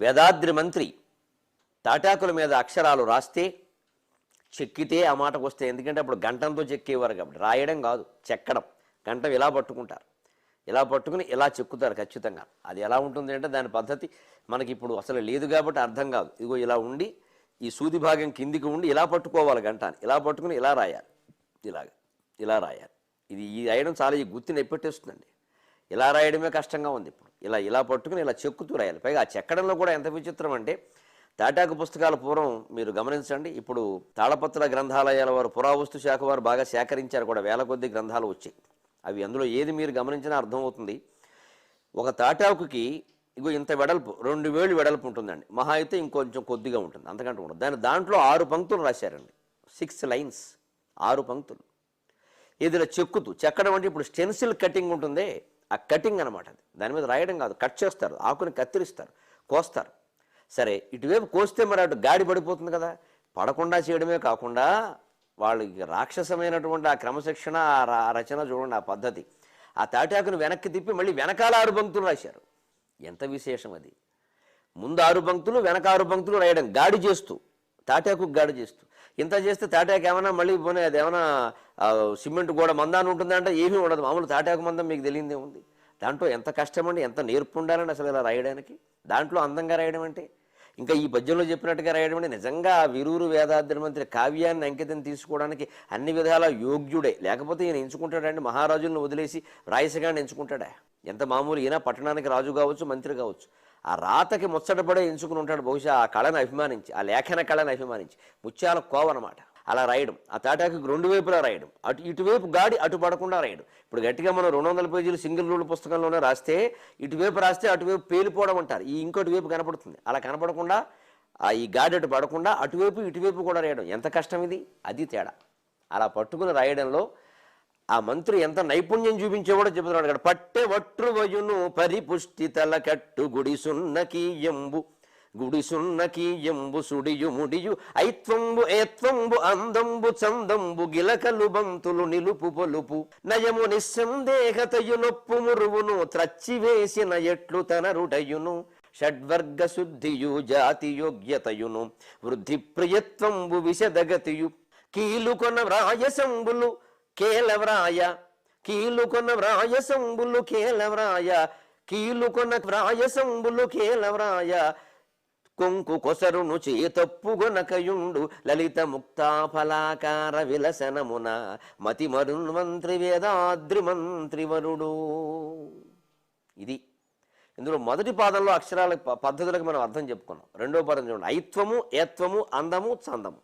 వేదాద్రి మంత్రి తాటాకుల మీద అక్షరాలు రాస్తే చెక్కితే ఆ మాటకు వస్తే ఎందుకంటే అప్పుడు గంటంతో చెక్కేవారు కాబట్టి రాయడం కాదు చెక్కడం. గంటం ఇలా పట్టుకుంటారు. ఇలా పట్టుకుని ఇలా చెక్కుతారు ఖచ్చితంగా. అది ఎలా ఉంటుంది అంటే దాని పద్ధతి మనకి ఇప్పుడు అసలు లేదు కాబట్టి అర్థం కాదు. ఇగో ఇలా ఉండి ఈ సూది భాగం కిందికి ఉండి ఇలా పట్టుకోవాలి గంటాన్ని. ఇలా పట్టుకుని ఇలా రాయాలి. ఇలాగ ఇలా రాయాలి. ఇది ఈ రాయడం చాలా ఈ గుర్తు ఎప్పెట్టేస్తుందండి ఇలా రాయడమే కష్టంగా ఉంది ఇప్పుడు. ఇలా ఇలా పట్టుకుని ఇలా చెక్కుతూ రాయాలి. పైగా ఆ చెక్కడంలో కూడా ఎంత విచిత్రం అంటే తాటాకు పుస్తకాల పూర్వం మీరు గమనించండి ఇప్పుడు తాళపత్ర గ్రంథాలయాల వారు పురావస్తు శాఖ వారు బాగా సేకరించారు కూడా వేల కొద్ది గ్రంథాలు వచ్చాయి. అవి అందులో ఏది మీరు గమనించినా అర్థమవుతుంది. ఒక తాటాకుకి ఇగో ఇంత వెడల్పు రెండు వేలు వెడల్పు ఉంటుందండి. మహా అయితే ఇంకొంచెం కొద్దిగా ఉంటుంది అంతకంటే ఉండదు. దాని దాంట్లో ఆరు పంక్తులు రాశారండి. సిక్స్ లైన్స్ ఆరు పంక్తులు. ఏదైనా చెక్కుతూ చెక్కడం అంటే ఇప్పుడు స్టెన్సిల్ కటింగ్ ఉంటుందే ఆ కటింగ్ అనమాట అది. దాని మీద రాయడం కాదు. కట్ చేస్తారు. ఆకుని కత్తిరిస్తారు. కోస్తారు. సరే ఇటువైపు కోస్తే మరి అటు గాడి పడిపోతుంది కదా. పడకుండా చేయడమే కాకుండా వాళ్ళకి రాక్షసమైనటువంటి ఆ క్రమశిక్షణ ఆ రచన చూడండి ఆ పద్ధతి. ఆ తాటాకును వెనక్కి తిప్పి మళ్ళీ వెనకాల ఆరు పంక్తులు రాశారు. ఎంత విశేషం అది. ముందు ఆరు పంక్తులు వెనక ఆరు పంక్తులు రాయడం. గాడి చేస్తూ తాటాకు గాడి చేస్తూ. ఇంత చేస్తే తాటాకు ఏమైనా మళ్ళీ పోనీ అది ఏమైనా సిమెంట్ గోడ మందాన్ని ఉంటుందంటే ఏమీ ఉండదు. మామూలు తాటాకు మందం మీకు తెలియదే ఉంది. దాంట్లో ఎంత కష్టమండి ఎంత నేర్పు ఉండాలండి అసలు ఇలా రాయడానికి? దాంట్లో అందంగా రాయడం అంటే? ఇంకా ఈ పద్యంలో చెప్పినట్టుగా రాయడం అంటే నిజంగా వీరూరు విరూరు వేదాద్రి మంత్రి కావ్యాన్ని అంకితం తీసుకోవడానికి అన్ని విధాల యోగ్యుడే. లేకపోతే ఈయన ఎంచుకుంటాడండి మహారాజులను వదిలేసి రాయసగాన్ని ఎంచుకుంటాడా? ఎంత మామూలు ఈయన పట్టణానికి రాజు కావచ్చు మంత్రి కావచ్చు. ఆ రాతకి ముచ్చటపడే ఎంచుకుని ఉంటాడు. బహుశా ఆ కళను అభిమానించి ఆ లేఖన కళను అభిమానించి. ముత్యాల కోవనమాట. అలా రాయడం. ఆ తాటాకు రెండు వైపులా రాయడం. అటు ఇటువైపు గాడి అటు పడకుండా రాయడం. ఇప్పుడు గట్టిగా మనం రెండు వందల పేజీలు సింగిల్ రూల్ పుస్తకంలోనే రాస్తే ఇటువైపు రాస్తే అటువైపు పేలిపోవడం అంటారు. ఈ ఇంకోటి వైపు కనపడుతుంది. అలా కనపడకుండా ఆ ఈ గాడి అటు పడకుండా అటువైపు ఇటువైపు కూడా రాయడం. ఎంత కష్టం ఇది? అది తేడా. అలా పట్టుకుని రాయడంలో ఆ మంత్రి ఎంత నైపుణ్యం చూపించేవాడో చెబుతున్నాడు ఇక్కడ పట్టె వట్రు వయును పరిపుష్టి తల కట్టు గుడిసున్న ఎంబు. గుడిసున్నకీయంబు సుడియు ముడియు ఐత్వంబు ఏత్వంబు అందంబు చందంబు గిలకలు బంతులు నిలుపు పొలుపు. నయము నిస్సందేహతయు నొప్పు మురువును త్రచ్చివేసిన ఎట్లు తనరుడయును. షడ్వర్గ శుద్ధియు జాతి యోగ్యతయును వృద్ధి ప్రియత్వంబు విశదగతియు కీలుకొన వ్రాయసంబులు కేలవ్రాయ కీలుకొన వ్రాయసంబులు కేలవ్రాయ కీలుకొన వ్రాయసంబులు కేలవ్రాయ కొంకు కొసరును చేతప్పుగొనకయుండు లలిత ముక్తాఫలాకార విలసనమున మతి మరున్మంత్రి వేదాద్రి మంత్రివరుడు ఇది. ఇందులో మొదటి పాదంలో అక్షరాల పద్ధతులకు మనం అర్థం చెప్పుకున్నాం. రెండో పదం చూడండి. ఐత్వము ఏత్వము అందము చందము.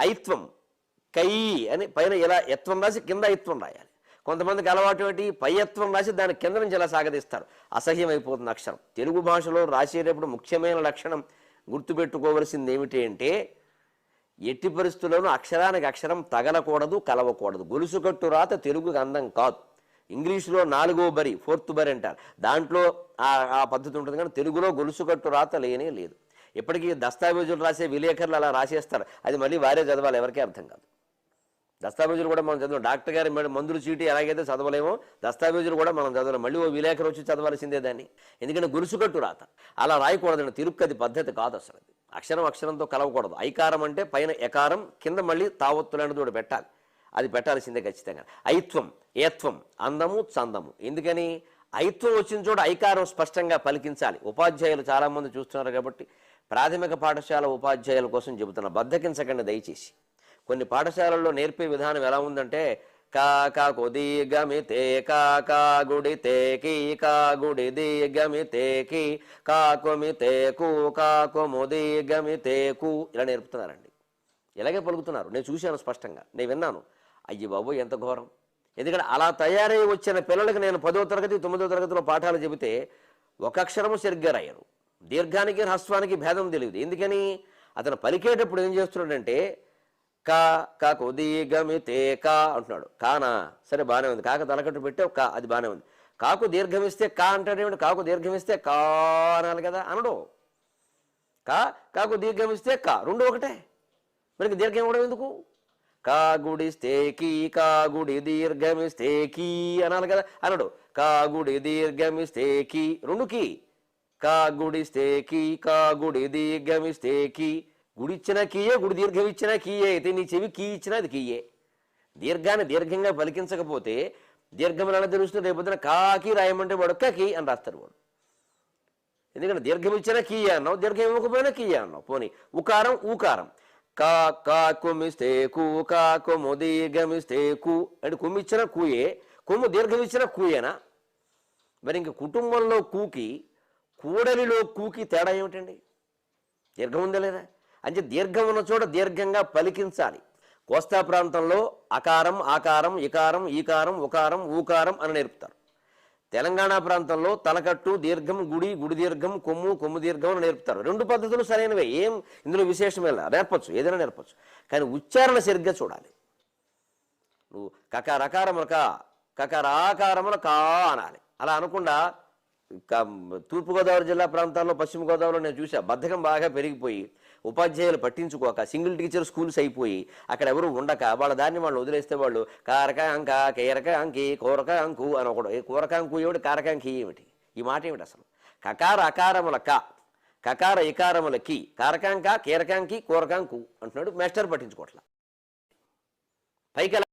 ఐత్వం కై అని పైన ఇలా ఎత్వం రాసి కింద ఐత్వం రాయాలి. కొంతమందికి అలవాటు ఏంటి? పై రాసి దాని కింద నుంచి ఇలా సాగదీస్తారు. అసహ్యమైపోతుంది అక్షరం తెలుగు భాషలో రాసేటప్పుడు ముఖ్యమైన లక్షణం గుర్తుపెట్టుకోవలసింది ఏమిటి అంటే ఎట్టి పరిస్థితుల్లోనూ అక్షరానికి అక్షరం తగలకూడదు కలవకూడదు. గొలుసు కట్టు రాత తెలుగుకి అందం కాదు. ఇంగ్లీషులో నాలుగో బరి ఫోర్త్ బరి అంటారు. దాంట్లో ఆ ఆ పద్ధతి ఉంటుంది కానీ తెలుగులో గొలుసు కట్టు రాత లేనే లేదు. ఇప్పటికీ దస్తావేజులు రాసే విలేకరులు అలా రాసేస్తారు. అది మళ్ళీ వారే చదవాలి ఎవరికీ అర్థం కాదు. దస్తావేజులు కూడా మనం చదవం డాక్టర్ గారి మందులు చీటి ఎలాగైతే చదవలేమో దస్తావేజులు కూడా మనం చదవలేం. మళ్ళీ ఓ విలేకరు వచ్చి చదవాల్సిందే దాన్ని. ఎందుకంటే గురుసుకట్టు రాత. అలా రాయకూడదండి తిరుక్కది పద్ధతి కాదు అసలు అది. అక్షరం అక్షరంతో కలవకూడదు. ఐకారం అంటే పైన ఎకారం కింద మళ్ళీ తావత్తులనేది కూడా పెట్టాలి. అది పెట్టాల్సిందే ఖచ్చితంగా. ఐత్వం ఏత్వం అందము చందము. ఎందుకని? ఐత్వం వచ్చిన చోట ఐకారం స్పష్టంగా పలికించాలి. ఉపాధ్యాయులు చాలామంది చూస్తున్నారు కాబట్టి ప్రాథమిక పాఠశాల ఉపాధ్యాయుల కోసం చెబుతున్నా. బద్దకించకండి దయచేసి. కొన్ని పాఠశాలల్లో నేర్పే విధానం ఎలా ఉందంటే కా కా కొది కా కా గుడి తే కా గుడి ది గమి తే కి కా కొమి కు కు ఇలా నేర్పుతున్నారండి. ఇలాగే పలుకుతున్నారు. నేను చూశాను స్పష్టంగా. నేను విన్నాను. అయ్యి బాబు ఎంత ఘోరం. ఎందుకంటే అలా తయారై వచ్చిన పిల్లలకు నేను పదో తరగతి తొమ్మిదో తరగతిలో పాఠాలు చెబితే ఒక అక్షరము సరిగ్గా రాయరు. దీర్ఘానికి హ్రస్వానికి భేదం తెలియదు. ఎందుకని? అతను పలికేటప్పుడు ఏం చేస్తున్నాడంటే కా కాకు దీర్ఘమితే కా అంటున్నాడు. కానా? సరే బాగానే ఉంది. కాక తలకట్టు పెట్టావు కా అది బాగానే ఉంది. కాకు దీర్ఘమిస్తే కా అంటాడేమిటి కాకు దీర్ఘమిస్తే కా అనాలి కదా అనడు. కా కాకు దీర్ఘమిస్తే కా రెండు ఒకటే. మనకి దీర్ఘం ఇవ్వడం ఎందుకు? కా గుడిస్తే కీ కా గుడి దీర్ఘమిస్తే కీ అనాలి కదా అనడు. కా గుడి దీర్ఘమిస్తే కీ రెండు కీ. కా గుడిస్తే కీ కా గుడి దీర్ఘమిస్తే కీ గుడిచ్చిన కీయే గుడి దీర్ఘం ఇచ్చిన కీయే. అయితే నీ చెవి కీ ఇచ్చినా అది కీయే. దీర్ఘాన్ని దీర్ఘంగా పలికించకపోతే దీర్ఘం ఎలా తెలుస్తుంది రేపొద్దున కాకి రాయమంటే వాడు కీ అని రాస్తారు వాడు. ఎందుకంటే దీర్ఘం ఇచ్చినా కీయ అన్నావు దీర్ఘం ఇవ్వకపోయినా కీయ అన్నావు. పోనీ ఉకారం ఊకారం. కా కా కుమిస్తే కు కా దీర్ఘమిస్తే కూ. అంటే కొమ్ము ఇచ్చిన కూయే కొమ్ము దీర్ఘం ఇచ్చిన కూయేనా? మరి ఇంక కుటుంబంలో కూకి కూడలిలో కూకి తేడా ఏమిటండి? దీర్ఘం ఉందా లేదా? అంటే దీర్ఘం ఉన్న చోట దీర్ఘంగా పలికించాలి. కోస్తా ప్రాంతంలో అకారం ఆకారం ఇకారం ఈకారం ఉకారం ఊకారం అని నేర్పుతారు. తెలంగాణ ప్రాంతంలో తలకట్టు దీర్ఘం గుడి గుడి దీర్ఘం కొమ్ము కొమ్ము దీర్ఘం అని నేర్పుతారు. రెండు పద్ధతులు సరైనవే. ఏం? ఇందులో విశేషమైన నేర్పచ్చు. ఏదైనా నేర్పచ్చు. కానీ ఉచ్చారణ సరిగ్గా చూడాలి. నువ్వు కకారకారములక కకారాకారముల కా కా అనాలి. అలా అనకుండా తూర్పుగోదావరి జిల్లా ప్రాంతాల్లో పశ్చిమ గోదావరిలో నేను చూసా బద్ధకం బాగా పెరిగిపోయి ఉపాధ్యాయులు పట్టించుకోక సింగిల్ టీచర్ స్కూల్స్ అయిపోయి అక్కడ ఎవరు ఉండక వాళ్ళ దాన్ని వాళ్ళు వదిలేస్తే వాళ్ళు కారక అంక కేరక అంకి కూరక అంకు అని ఒకడు. కూరక అంకు ఏమిటి కారక అంకి ఏమిటి? ఈ మాట ఏమిటి అసలు? కకార అకారముల క కకార ఇకారముల కి కారకాంక కీరకాంకి కూరకాంకు అంటున్నాడు. మాస్టర్ పట్టించుకోవట్లా పైకి